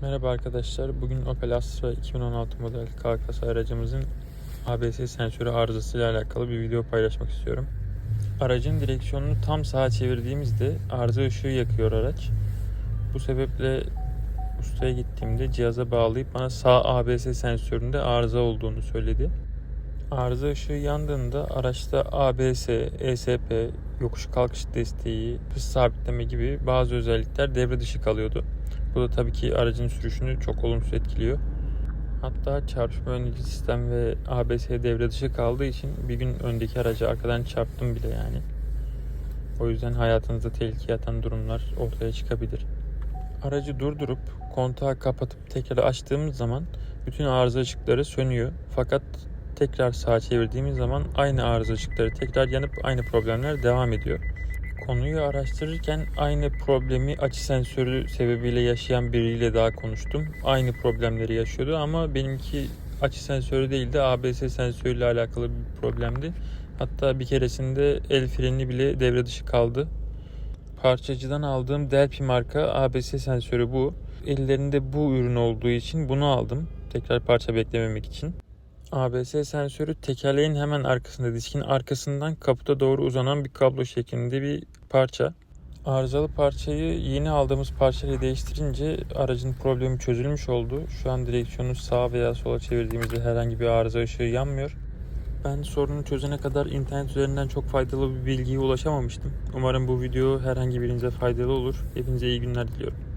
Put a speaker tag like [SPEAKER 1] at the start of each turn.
[SPEAKER 1] Merhaba arkadaşlar. Bugün Opel Astra 2016 model K kasa aracımızın ABS sensörü arızasıyla alakalı bir video paylaşmak istiyorum. Aracın direksiyonunu tam sağa çevirdiğimizde arıza ışığı yakıyor araç. Bu sebeple ustaya gittiğimde cihaza bağlayıp bana sağ ABS sensöründe arıza olduğunu söyledi. Arıza ışığı yandığında araçta ABS, ESP, yokuş kalkış desteği, hız sabitleme gibi bazı özellikler devre dışı kalıyordu. Bu da tabii ki aracın sürüşünü çok olumsuz etkiliyor. Hatta çarpışma önleyici sistem ve ABS devre dışı kaldığı için bir gün öndeki aracı arkadan çarptım bile yani. O yüzden hayatınızda tehlikeye atan durumlar ortaya çıkabilir. Aracı durdurup kontağı kapatıp tekrar açtığımız zaman bütün arıza ışıkları sönüyor. Fakat tekrar sağa çevirdiğimiz zaman aynı arıza ışıkları tekrar yanıp aynı problemler devam ediyor. Konuyu araştırırken aynı problemi açı sensörü sebebiyle yaşayan biriyle daha konuştum. Aynı problemleri yaşıyordu ama benimki açı sensörü değil de ABS sensörüyle alakalı bir problemdi. Hatta bir keresinde el freni bile devre dışı kaldı. Parçacıdan aldığım Delphi marka ABS sensörü bu. Ellerinde bu ürün olduğu için bunu aldım. Tekrar parça beklememek için. ABS sensörü tekerleğin hemen arkasında, diskin arkasından kaputa doğru uzanan bir kablo şeklinde bir parça. Arızalı parçayı yeni aldığımız parçayla değiştirince aracın problemi çözülmüş oldu. Şu an direksiyonu sağa veya sola çevirdiğimizde herhangi bir arıza ışığı yanmıyor. Ben sorunu çözene kadar internet üzerinden çok faydalı bir bilgiye ulaşamamıştım. Umarım bu video herhangi birinize faydalı olur. Hepinize iyi günler diliyorum.